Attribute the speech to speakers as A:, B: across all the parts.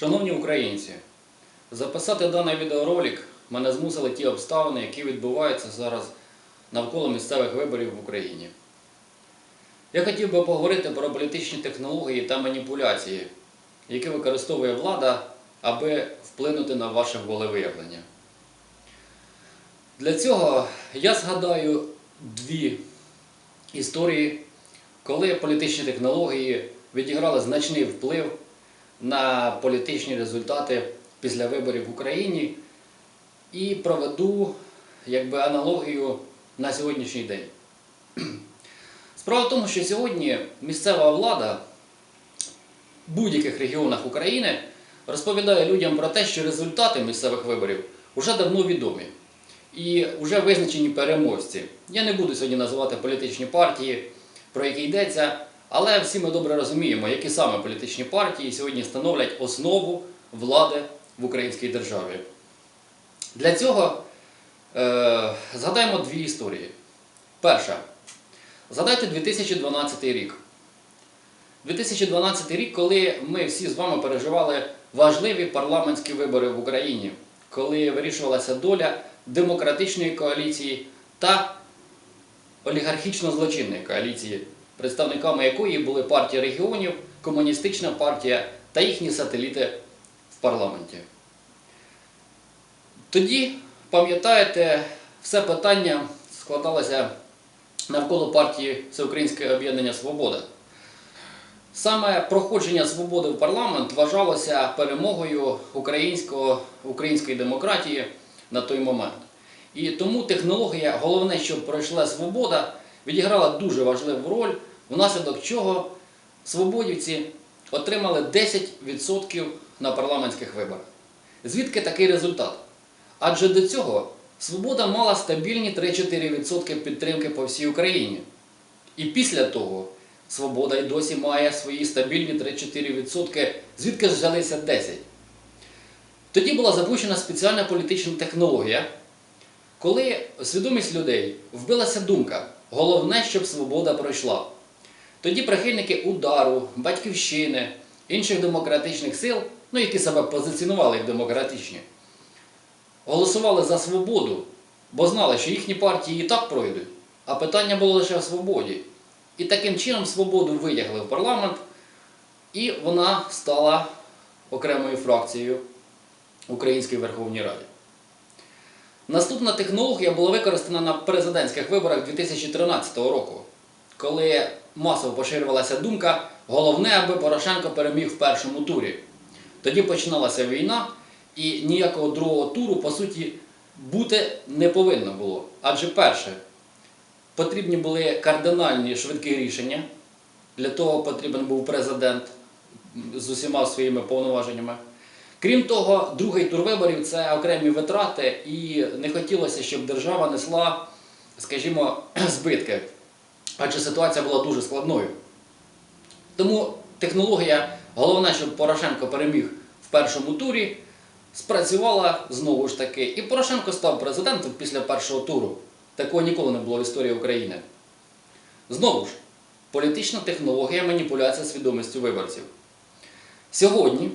A: Шановні українці, записати даний відеоролик мене змусили ті обставини, які відбуваються зараз навколо місцевих виборів в Україні. Я хотів би поговорити про політичні технології та маніпуляції, які використовує влада, аби вплинути на ваше волевиявлення. Для цього я згадаю дві історії, коли політичні технології відіграли значний вплив на політичні результати після виборів в Україні і проведу якби, аналогію на сьогоднішній день. Справа в тому, що сьогодні місцева влада в будь-яких регіонах України розповідає людям про те, що результати місцевих виборів вже давно відомі і вже визначені переможці. Я не буду сьогодні називати політичні партії, про які йдеться, але всі ми добре розуміємо, які саме політичні партії сьогодні становлять основу влади в українській державі. Для цього е, згадаємо дві історії. Перша. Згадайте 2012 рік. 2012 рік, коли ми всі з вами переживали важливі парламентські вибори в Україні, коли вирішувалася доля демократичної коаліції та олігархічно-злочинної коаліції, представниками якої були партія регіонів, комуністична партія та їхні сателіти в парламенті. Тоді, пам'ятаєте, все питання складалося навколо партії Всеукраїнське об'єднання Свобода. Саме проходження свободи в парламент вважалося перемогою української демократії на той момент. І тому технологія, головне, щоб пройшла свобода, відіграла дуже важливу роль, внаслідок чого свободівці отримали 10% на парламентських виборах. Звідки такий результат? Адже до цього свобода мала стабільні 3-4% підтримки по всій Україні. І після того свобода й досі має свої стабільні 3-4%, звідки ж взялися 10%. Тоді була запущена спеціальна політична технологія, коли свідомість людей вбилася думка, головне, щоб свобода пройшла. Тоді прихильники удару, батьківщини, інших демократичних сил, ну які себе позиціонували як демократичні, голосували за свободу, бо знали, що їхні партії і так пройдуть, а питання було лише в свободі. І таким чином свободу витягли в парламент, і вона стала окремою фракцією в Українській Верховній Раді. Наступна технологія була використана на президентських виборах 2013 року, коли масово поширювалася думка, головне, аби Порошенко переміг в першому турі. Тоді починалася війна, і ніякого другого туру, по суті, бути не повинно було. Адже перше, потрібні були кардинальні швидкі рішення. Для того потрібен був президент з усіма своїми повноваженнями. Крім того, другий тур виборів це окремі витрати, і не хотілося, щоб держава несла, скажімо, збитки. Адже ситуація була дуже складною. Тому технологія, головне, щоб Порошенко переміг в першому турі, спрацювала знову ж таки. І Порошенко став президентом після першого туру. Такого ніколи не було в історії України. Знову ж, політична технологія маніпуляція свідомістю виборців. Сьогодні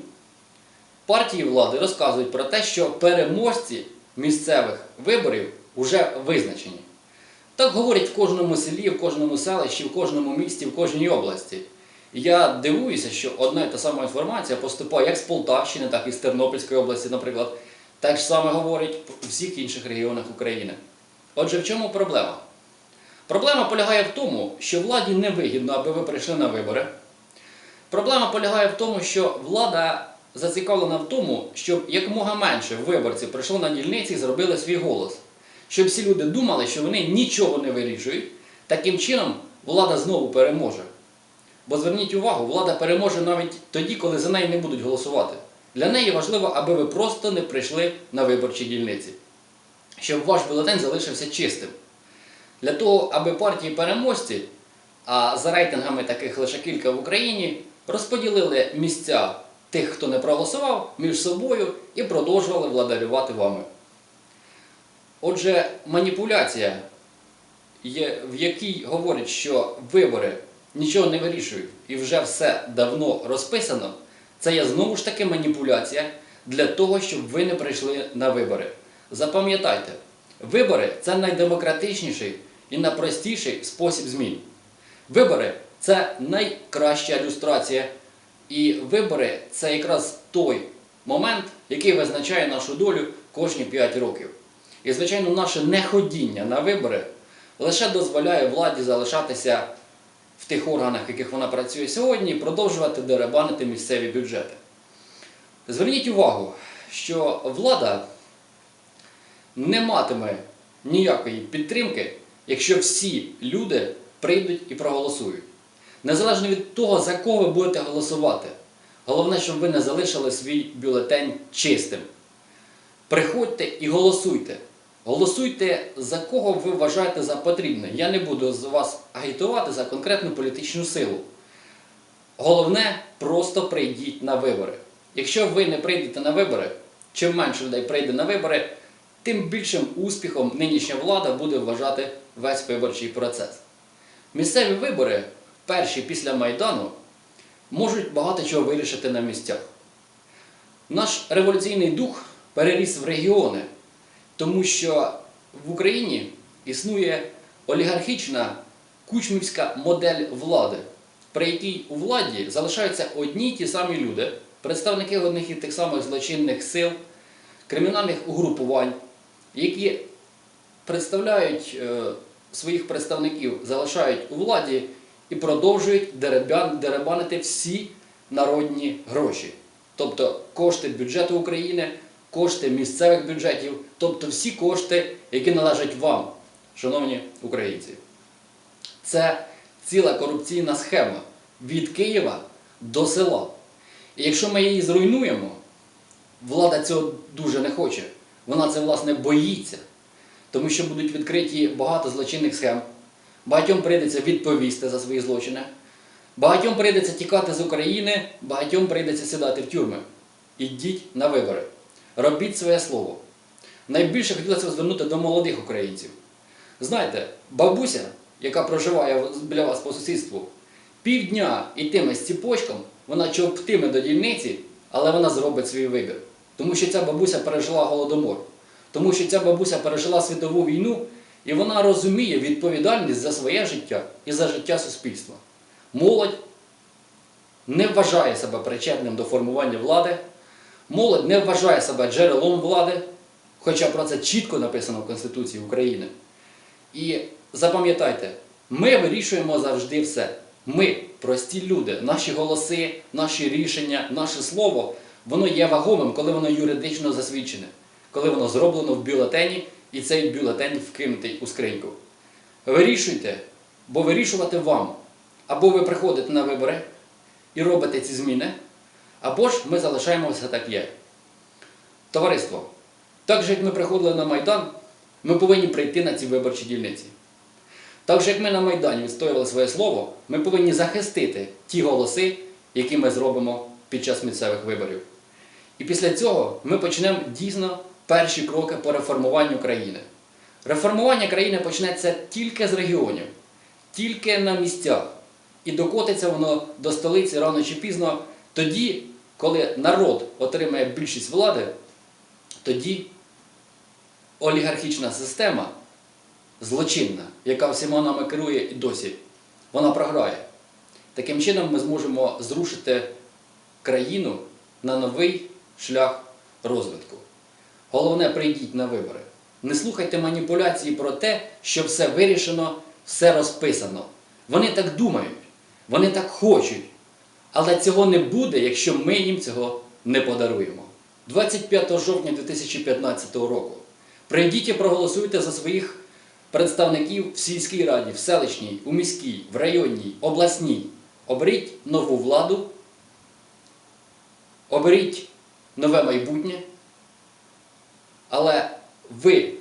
A: партії влади розказують про те, що переможці місцевих виборів вже визначені. Так говорять в кожному селі, в кожному селищі, в кожному місті, в кожній області. Я дивуюся, що одна і та сама інформація поступає як з Полтавщини, так і з Тернопільської області, наприклад. Так саме говорять в всіх інших регіонах України. Отже, в чому проблема? Проблема полягає в тому, що владі невигідно, аби ви прийшли на вибори. Проблема полягає в тому, що влада зацікавлена в тому, щоб якомога менше виборців прийшло на дільниці і зробили свій голос. Щоб всі люди думали, що вони нічого не вирішують, таким чином влада знову переможе. Бо зверніть увагу, влада переможе навіть тоді, коли за неї не будуть голосувати. Для неї важливо, аби ви просто не прийшли на виборчі дільниці, щоб ваш бюлетень залишився чистим. Для того, аби партії переможці, а за рейтингами таких лише кілька в Україні, розподілили місця тих, хто не проголосував, між собою і продовжували владарювати вами. Отже, маніпуляція, в якій говорять, що вибори нічого не вирішують і вже все давно розписано, Це є знову ж таки маніпуляція для того, щоб ви не прийшли на вибори. Запам'ятайте, вибори це найдемократичніший і найпростіший спосіб змін. Вибори це найкраща ілюстрація. І вибори це якраз той момент, який визначає нашу долю кожні 5 років. І, звичайно, наше неходіння на вибори лише дозволяє владі залишатися в тих органах, в яких вона працює сьогодні, і продовжувати деребанити місцеві бюджети. Зверніть увагу, що влада не матиме ніякої підтримки, якщо всі люди прийдуть і проголосують. Незалежно від того, за кого ви будете голосувати. Головне, щоб ви не залишили свій бюлетень чистим. Приходьте і голосуйте. Голосуйте за кого ви вважаєте за потрібне. Я не буду з вас агітувати за конкретну політичну силу. Головне, просто прийдіть на вибори. Якщо ви не прийдете на вибори, чим менше людей прийде на вибори, тим більшим успіхом нинішня влада буде вважати весь виборчий процес. Місцеві вибори, перші після Майдану, можуть багато чого вирішити на місцях. Наш революційний дух переріс в регіони, тому що в Україні існує олігархічна кучмівська модель влади, при якій у владі залишаються одні й ті самі люди, представники одних і тих самих злочинних сил, кримінальних угрупувань, які представляють е, своїх представників, залишають у владі і продовжують деребян- деребанити всі народні гроші. Тобто кошти бюджету України, кошти місцевих бюджетів, тобто всі кошти, які належать вам, шановні українці. Це ціла корупційна схема від Києва до села. І якщо ми її зруйнуємо, влада цього дуже не хоче. Вона це, власне, боїться, тому що будуть відкриті багато злочинних схем. Багатьом прийдеться відповісти за свої злочини. Багатьом прийдеться тікати з України, багатьом прийдеться сідати в тюрми. Ідіть на вибори. Робіть своє слово. Найбільше хотілося звернути до молодих українців. Знаєте, бабуся, яка проживає біля вас по сусідству, півдня йтиме з ціпочком, вона човптиме до дільниці, але вона зробить свій вибір. Тому що ця бабуся пережила голодомор, тому що ця бабуся пережила світову війну, і вона розуміє відповідальність за своє життя і за життя суспільства. Молодь не вважає себе причетним до формування влади, молодь не вважає себе джерелом влади, хоча про це чітко написано в Конституції України. І запам'ятайте, ми вирішуємо завжди все. Ми, прості люди, наші голоси, наші рішення, наше слово, воно є вагомим, коли воно юридично засвідчене, коли воно зроблено в бюлетені і цей бюлетень вкинутий у скриньку. Вирішуйте, бо вирішувати вам. Або ви приходите на вибори і робите ці зміни, або ж ми залишаємося так є. Товариство, так же як ми приходили на Майдан, ми повинні прийти на ці виборчі дільниці. Так же, як ми на Майдані відстоювали своє слово, ми повинні захистити ті голоси, які ми зробимо під час місцевих виборів. І після цього ми почнемо дійсно перші кроки по реформуванню країни. Реформування країни почнеться тільки з регіонів, тільки на місцях. І докотиться воно до столиці рано чи пізно, тоді, коли народ отримає більшість влади, тоді олігархічна система злочинна, яка всіма нами керує і досі, вона програє. Таким чином ми зможемо зрушити країну на новий шлях розвитку. Головне, прийдіть на вибори. Не слухайте маніпуляції про те, що все вирішено, все розписано. Вони так думають, вони так хочуть. Але цього не буде, якщо ми їм цього не подаруємо. 25 жовтня 2015 року. Прийдіть і проголосуйте за своїх представників в сільській раді, в селищній, у міській, в районній, обласній. Оберіть нову владу, оберіть нове майбутнє, але ви